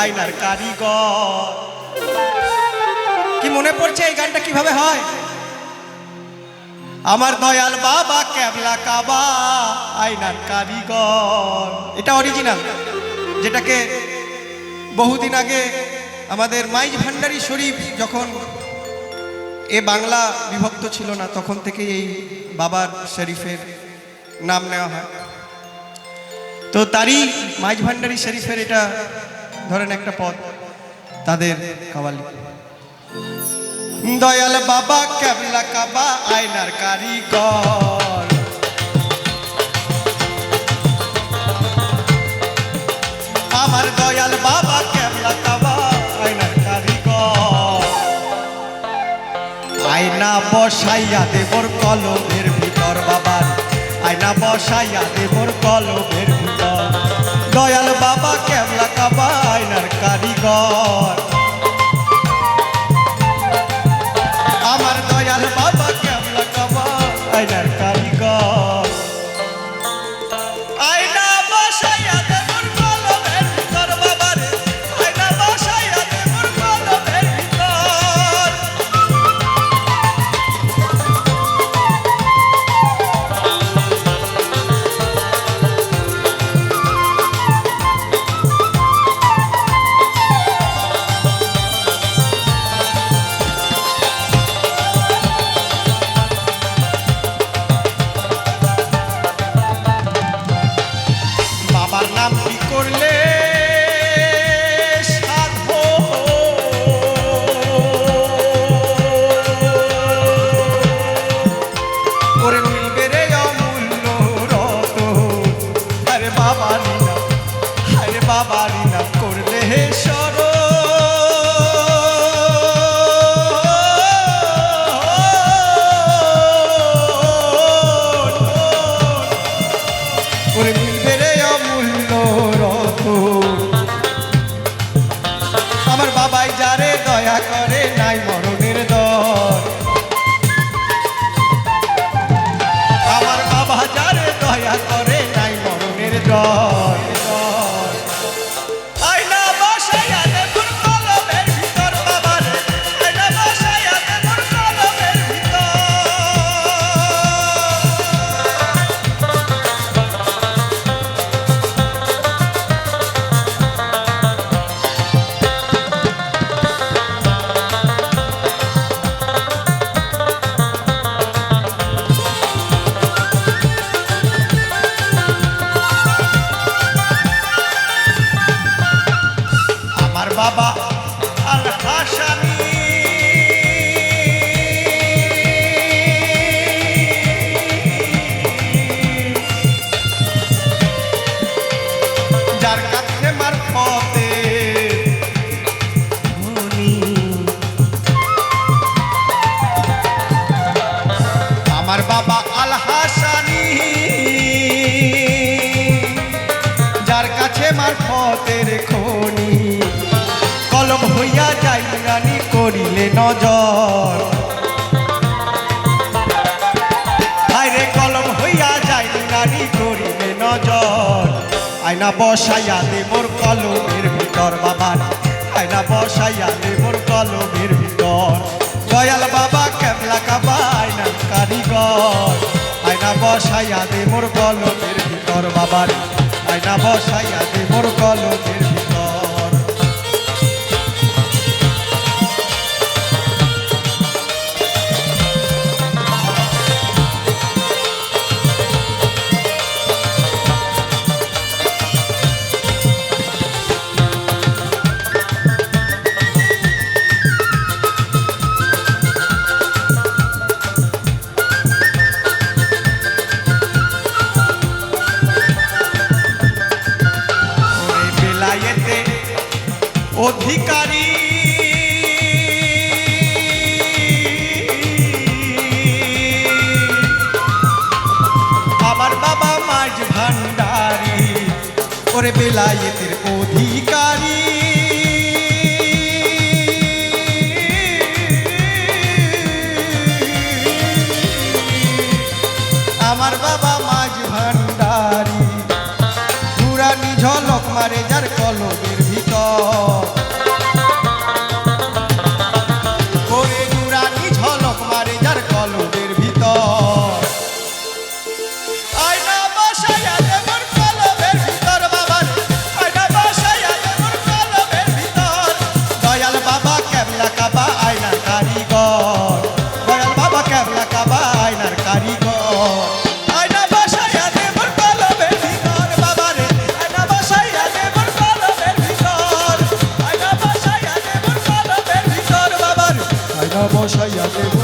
আয়নার কারিগর। কি মনে পড়ছে এই গানটা কীভাবে হয়? আমার দয়াল বাবা ক্যাবলা কাবা আয়নার কারিগর। এটা অরিজিনাল যেটাকে বহুদিন আগে আমাদের মাইজ ভান্ডারী শরীফ যখন এ বাংলা বিভক্ত ছিল না, তখন থেকে এই বাবার শরীফের নাম নেওয়া হয়। তো তারই মাইজ ভান্ডারী শরীফের এটা ধরেন একটা পদ তাদের কাওয়ালি। দয়াল বাবা ক্যাবলা কাবা, আয়নার কারিগর। আমার দয়াল বাবা ক্যাবলা কাবা, আয়নার কারিগর। আয়না বসাইয়া দেবর কলমের ভিতর বাবার। আয়না বসাইয়া দেবর কলমের ভিতর দয়াল বাবা কেমলা কাবাইনার কারিগর। বাবারি নাম হায় বাবারি নাম করলে হে সর বাবা আল হাসানি যার কাছে মারফতে ধনী। আমার বাবা আল নজর। হায়রে কলম হইয়া যাই রানী করিলে নজর। আয়না বসাইয়া দে মোর কলমের ভিতর বাবার আয়না বসাইয়া দে মোর কলমের ভিতর। দয়াল বাবা কেবলা কাবা আয়না কারিগর। আয়না বসাইয়া দে মোর কলমের ভিতর বাবার আয়না বসাইয়া দে মোর কলমের ভিতর। অধিকারী। আমার বাবা মাঝ ভান্ডারি ওরে বেলায়েতের অধিকারী। আমার বাবা মারে যার কলমের বসাইয়া দেবর